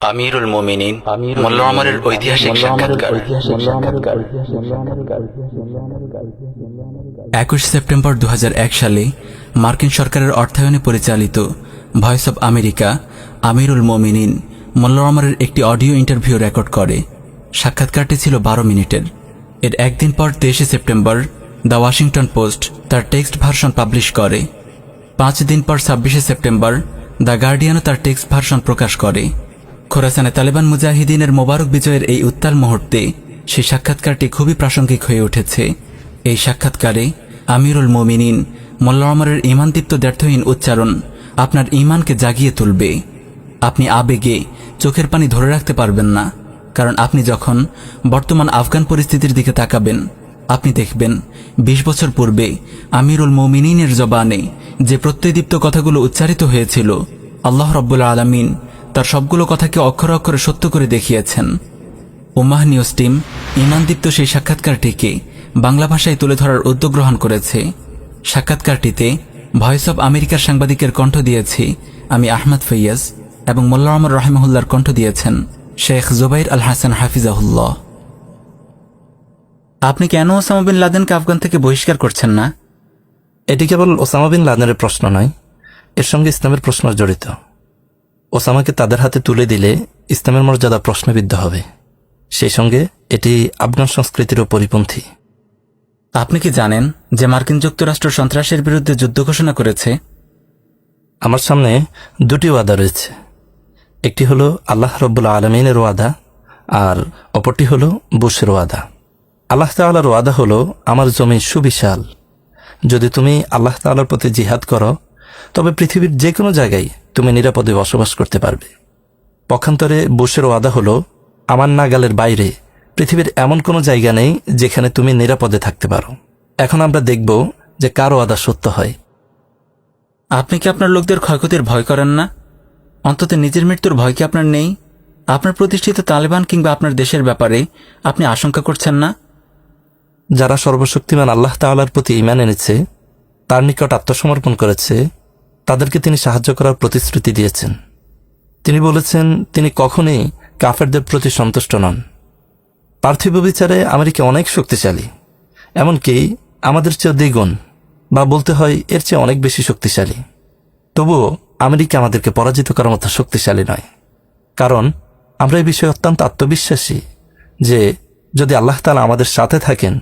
আমিরুল মোমিনিন মোল্লা আমরের ঐতিহাসিক সাক্ষাৎকার। একুশ সেপ্টেম্বর দু হাজার এক সালে মার্কিন সরকারের অর্থায়নে পরিচালিত Voice of America Amirul Mominin Molla আমরের একটি অডিও ইন্টারভিউ রেকর্ড করে। সাক্ষাৎকারটি ছিল বারো মিনিটের। এর একদিন পর তেইশে সেপ্টেম্বর দ্য ওয়াশিংটন পোস্ট তার টেক্সট ভার্সন পাবলিশ করে। পাঁচ দিন পর ছাব্বিশে সেপ্টেম্বর দ্য গার্ডিয়ানও তার টেক্সট ভার্সন প্রকাশ করে। খোরাসানে তালেবান মুজাহিদিনের মোবারক বিজয়ের এই উত্তাল মুহূর্তে সেই সাক্ষাৎকারটি খুবই প্রাসঙ্গিক হয়ে উঠেছে। এই সাক্ষাৎকারে আমিরুল মোমিনিন, মোল্লা আমরের ইমানদীপ্ত দ্ব্যর্থহীন উচ্চারণ আপনার ইমানকে জাগিয়ে তুলবে। আপনি আবেগে, চোখের পানি ধরে রাখতে পারবেন না, কারণ আপনি যখন বর্তমান আফগান পরিস্থিতির দিকে তাকাবেন, আপনি দেখবেন বিশ বছর পূর্বে আমিরুল মৌমিনিনের জবানে যে প্রত্যয়দীপ্ত কথাগুলো উচ্চারিত হয়েছিল, আল্লাহ রব্বুল আলমিন তার সবগুলো কথাকে অক্ষরে অক্ষরে সত্য করে দেখিয়েছেন। উম্মাহ নিউজ টিম ইমানদীপ্ত সেই সাক্ষাৎকারটিকে বাংলা ভাষায় তুলে ধরার উদ্যোগ গ্রহণ করেছে। সাক্ষাৎকারটিতে ভয়েস অব আমেরিকার সাংবাদিকের কণ্ঠ দিয়েছি আমি আহমদ ফৈয়াজ এবং মোল্লা রহিমহুল্লার কণ্ঠ দিয়েছেন শেখ জুবাইর আল হাসান হাফিজাহুল্লাহ। আপনি কেন ওসামা বিন লাদেনকে আফগান থেকে বহিষ্কার করছেন না? এটি কেবল ওসামা বিন লাদেনের প্রশ্ন নয়, এর সঙ্গে ইসলামের প্রশ্ন জড়িত। ওসামাকে তাদের হাতে তুলে দিলে ইসলামের মর্যাদা প্রশ্নবিদ্ধ হবে। সেই সঙ্গে এটি আফগান সংস্কৃতিরও পরিপন্থী। আপনি কি জানেন যে মার্কিন যুক্তরাষ্ট্র সন্ত্রাসের বিরুদ্ধে যুদ্ধ ঘোষণা করেছে? আমার সামনে দুটি ওয়াদা রয়েছে। একটি হলো আল্লাহ রব্বুল্লা আলমিনের ওয়াদা আর অপরটি হলো বুশের ওয়াদা। আল্লাহ তাল্লার ওয়াদা হলো আমার জমি সুবিশাল। যদি তুমি আল্লাহ তাল্লার প্রতি জিহাদ করো তবে পৃথিবীর যে কোনো জায়গায় তুমি নিরাপদে বসবাস করতে পারবে। পক্ষান্তরে বুশের ওয়াদা হলো আমার নাগালের বাইরে পৃথিবীর এমন কোনো জায়গা নেই যেখানে তুমি নিরাপদে থাকতে পারো। এখন আমরা দেখব যে কার ওয়াদা সত্য হয়। আপনি কি আপনার লোকদের ক্ষয়ক্ষতির ভয় করেন না? অন্তত নিজের মৃত্যুর ভয় কি আপনার নেই? আপনার প্রতিষ্ঠিত তালেবান কিংবা আপনার দেশের ব্যাপারে আপনি আশঙ্কা করছেন না? যারা সর্বশক্তিমান আল্লাহ তাআলার প্রতি ইমান এনেছে তার নিকট আত্মসমর্পণ করেছে তাদেরকে তিনি সাহায্য করার প্রতিশ্রুতি দিয়েছেন। তিনি বলেছেন, তিনি কখনোই কাফেরদের প্রতি সন্তুষ্ট নন। পার্থিব বিচারে আমেরিকা অনেক শক্তিশালী, এমনকি আমাদের চেয়ে দ্বিগুণ, বা বলতে হয় এর চেয়ে অনেক বেশি শক্তিশালী। তবুও আমেরিকা আমাদেরকে পরাজিত করার মতো শক্তিশালী নয়, কারণ আমরা এই বিষয়ে অত্যন্ত আত্মবিশ্বাসী যে যদি আল্লাহ তালা আমাদের সাথে থাকেন,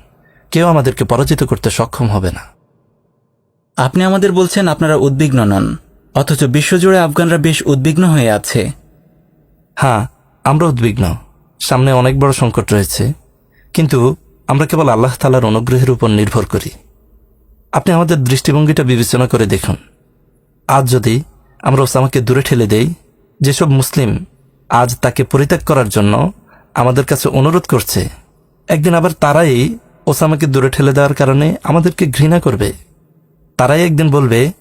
কেউ আমাদেরকে পরাজিত করতে সক্ষম হবে না। আপনি আমাদের বলছেন আপনারা উদ্বিগ্ন নন, অথচ বিশ্বজুড়ে আফগানরা বেশ উদ্বিগ্ন হয়ে আছে। হ্যাঁ আমরা উদ্বিগ্ন। সামনে অনেক বড় সংকট রয়েছে, কিন্তু আমরা কেবল আল্লাহ তালার অনুগ্রহের উপর নির্ভর করি। আপনি আমাদের দৃষ্টিভঙ্গিটা বিবেচনা করে দেখুন। আজ যদি আমরা ওসামাকে দূরে ঠেলে দেই, যেসব মুসলিম আজ তাকে পরিত্যাগ করার জন্য আমাদের কাছে অনুরোধ করছে, একদিন আবার তারাই ওসামাকে দূরে ঠেলে দেওয়ার কারণে আমাদেরকে ঘৃণা করবে। তারাই একদিন বলবে,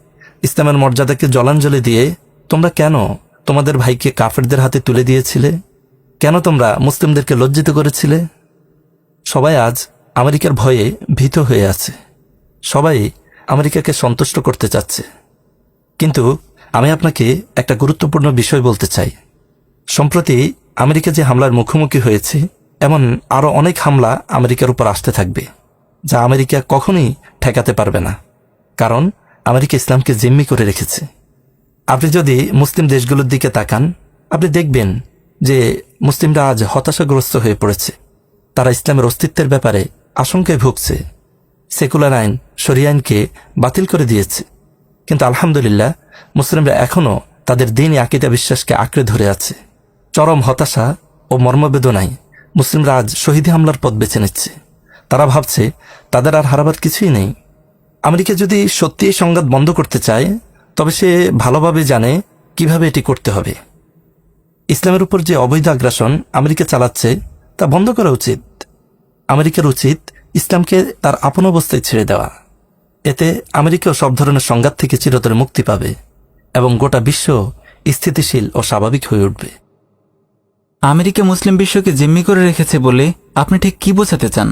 ইসলামের মর্যাদাকে জলাঞ্জলি দিয়ে তোমরা কেন তোমাদের ভাইকে কাফেরদের হাতে তুলে দিয়েছিলে? কেন তোমরা মুসলিমদেরকে লজ্জিত করেছিলে? সবাই আজ আমেরিকার ভয়ে ভীত হয়ে আছে। সবাই আমেরিকাকে সন্তুষ্ট করতে চাচ্ছে। কিন্তু আমি আপনাকে একটা গুরুত্বপূর্ণ বিষয় বলতে চাই। সম্প্রতি আমেরিকা যে হামলার মুখোমুখি হয়েছে, এমন আরও অনেক হামলা আমেরিকার উপর আসতে থাকবে, যা আমেরিকা কখনোই ঠেকাতে পারবে না। কারণ আমেরিকা ইসলামকে জিম্মি করে রেখেছে। আপনি যদি মুসলিম দেশগুলোর দিকে তাকান, আপনি দেখবেন যে মুসলিমরা আজ হতাশাগ্রস্ত হয়ে পড়েছে। তারা ইসলামের অস্তিত্বের ব্যাপারে আশঙ্কায় ভুগছে। সেকুলার আইন, শরিয়া আইনকে বাতিল করে দিয়েছে। কিন্তু আলহামদুলিল্লাহ, মুসলিমরা এখনও তাদের দিন আকিদা বিশ্বাসকে আঁকড়ে ধরে আছে। চরম হতাশা ও মর্মবেদনায় মুসলিমরা আজ শহীদ হামলার পথ বেছে নিচ্ছে। তারা ভাবছে, তাদের আর হারাবার কিছুই নেই। আমেরিকা যদি সত্যি এই সংঘাত বন্ধ করতে চায় তবে সে ভালোভাবে জানে কীভাবে এটি করতে হবে। ইসলামের উপর যে অবৈধ আগ্রাসন আমেরিকা চালাচ্ছে তা বন্ধ করা উচিত। আমেরিকার উচিত ইসলামকে তার আপন অবস্থায় ছেড়ে দেওয়া। এতে আমেরিকাও সব ধরনের সংঘাত থেকে চিরতরে মুক্তি পাবে এবং গোটা বিশ্ব স্থিতিশীল ও স্বাভাবিক হয়ে উঠবে। আমেরিকা মুসলিম বিশ্বকে জিম্মি করে রেখেছে বলে আপনি ঠিক কি বোঝাতে চান?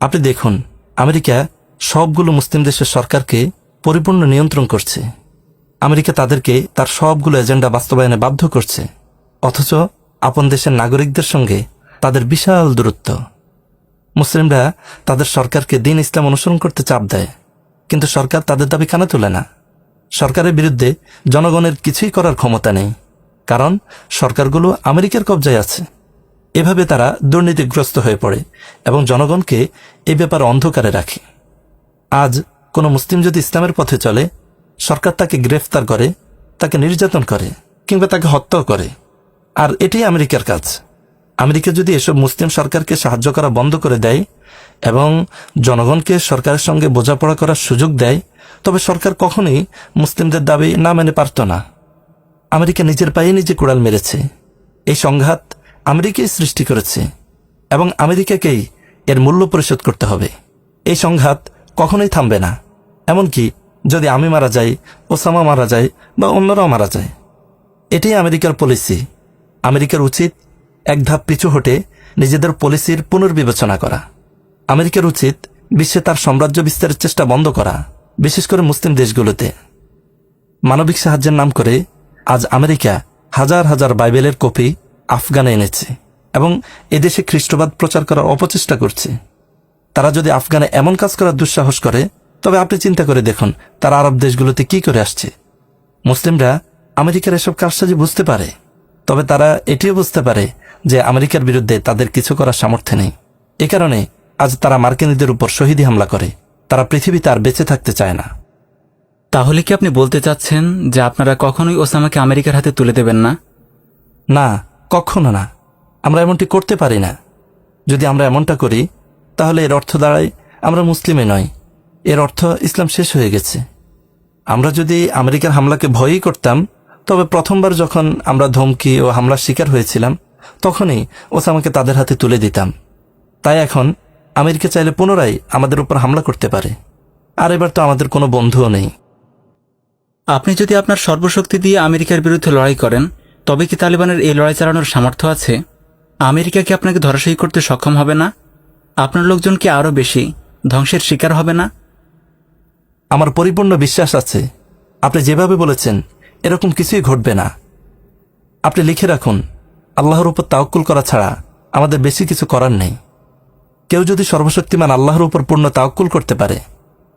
আপনি দেখুন আমেরিকা সবগুলো মুসলিম দেশের সরকারকে পরিপূর্ণ নিয়ন্ত্রণ করছে। আমেরিকা তাদেরকে তার সবগুলো এজেন্ডা বাস্তবায়নে বাধ্য করছে। অথচ আপন দেশের নাগরিকদের সঙ্গে তাদের বিশাল দূরত্ব। মুসলিমরা তাদের সরকারকে দিন ইসলাম অনুসরণ করতে চাপ দেয়। কিন্তু সরকার তাদের দাবি কানে তোলে না। সরকারের বিরুদ্ধে জনগণের কিছুই করার ক্ষমতা নেই। কারণ সরকারগুলো আমেরিকার কবজায় আছে। এভাবে তারা দুর্নীতিগ্রস্ত হয়ে পড়ে এবং জনগণকে এ ব্যাপারে অন্ধকারে রাখে। আজ কোনো মুসলিম যদি ইসলামের পথে চলে, সরকার তাকে গ্রেফতার করে, তাকে নির্যাতন করে, কিংবা তাকে হত্যাও করে। আর এটাই আমেরিকার কাজ। আমেরিকা যদি এসব মুসলিম সরকারকে সাহায্য করা বন্ধ করে দেয় এবং জনগণকে সরকারের সঙ্গে বোঝাপড়া করার সুযোগ দেয়, তবে সরকার কখনোই মুসলিমদের দাবি না মেনে পারত না। আমেরিকা নিজের পায়ে নিজে কুড়াল মেরেছে। এই সংঘাত আমেরিকাই সৃষ্টি করেছে এবং আমেরিকাকেই এর মূল্য পরিশোধ করতে হবে। এই সংঘাত কখনোই থামবে না। এমনকি যদি আমি মারা যাই, ওসামা মারা যায় বা অন্যরাও মারা যায়। এটাই আমেরিকার পলিসি। আমেরিকার উচিত এক ধাপ পিছু হটে নিজেদের পলিসির পুনর্বিবেচনা করা। আমেরিকার উচিত বিশ্বে তার সাম্রাজ্য বিস্তারের চেষ্টা বন্ধ করা, বিশেষ করে মুসলিম দেশগুলোতে। মানবিক সাহায্যের নাম করে আজ আমেরিকা হাজার হাজার বাইবেলের কপি আফগানে এনেছে এবং এদেশে খ্রিস্টবাদ প্রচার করার অপচেষ্টা করছে। তারা যদি আফগানে এমন কাজ করার দুঃসাহস করে তবে আপনি চিন্তা করে দেখুন তারা আরব দেশগুলোতে কি করে আসছে। মুসলিমরা আমেরিকার এসব কারসাজি বুঝতে পারে তবে তারা এটিও বুঝতে পারে যে আমেরিকার বিরুদ্ধে তাদের কিছু করার সামর্থ্য নেই। এ কারণে আজ তারা মার্কিনীদের উপর শহীদি হামলা করে তারা পৃথিবীতে আর বেঁচে থাকতে চায় না। তাহলে কি আপনি বলতে চাচ্ছেন যে আপনারা কখনোই ওসামাকে আমেরিকার হাতে তুলে দেবেন না? না কখনো না। আমরা এমনটি করতে পারি না। যদি আমরা এমনটা করি তাহলে এর অর্থ দাঁড়ায়, আমরা মুসলিমে নয়। এর অর্থ ইসলাম শেষ হয়ে গেছে। আমরা যদি আমেরিকার হামলাকে ভয়ই করতাম, তবে প্রথমবার যখন আমরা ধমকি ও হামলার শিকার হয়েছিলাম, তখনই ওসামাকে তাদের হাতে তুলে দিতাম। তাই এখন আমেরিকা চাইলে পুনরায় আমাদের উপর হামলা করতে পারে। আর এবার তো আমাদের কোনো বন্ধুও নেই। আপনি যদি আপনার সর্বশক্তি দিয়ে আমেরিকার বিরুদ্ধে লড়াই করেন, তবে কি তালিবানের এই লড়াই চালানোর সামর্থ্য আছে? আমেরিকা কি আপনাকে ধরাশায়ী করতে সক্ষম হবে না? আপনার লোকজন কি আরও বেশি ধ্বংসের শিকার হবে না? আমার পরিপূর্ণ বিশ্বাস আছে। আপনি যেভাবে বলেছেন, এরকম কিছুই ঘটবে না। আপনি লিখে রাখুন, আল্লাহর উপর তাওকুল করা ছাড়া আমাদের বেশি কিছু করার নেই। কেউ যদি সর্বশক্তিমান আল্লাহর উপর পূর্ণ তাওকুল করতে পারে,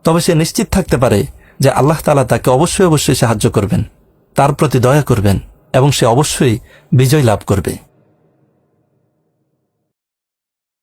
তবে সে নিশ্চিত থাকতে পারে যে আল্লাহ তালা তাকে অবশ্যই অবশ্যই সাহায্য করবেন, তার প্রতি দয়া করবেন এবং সে অবশ্যই বিজয় লাভ করবে।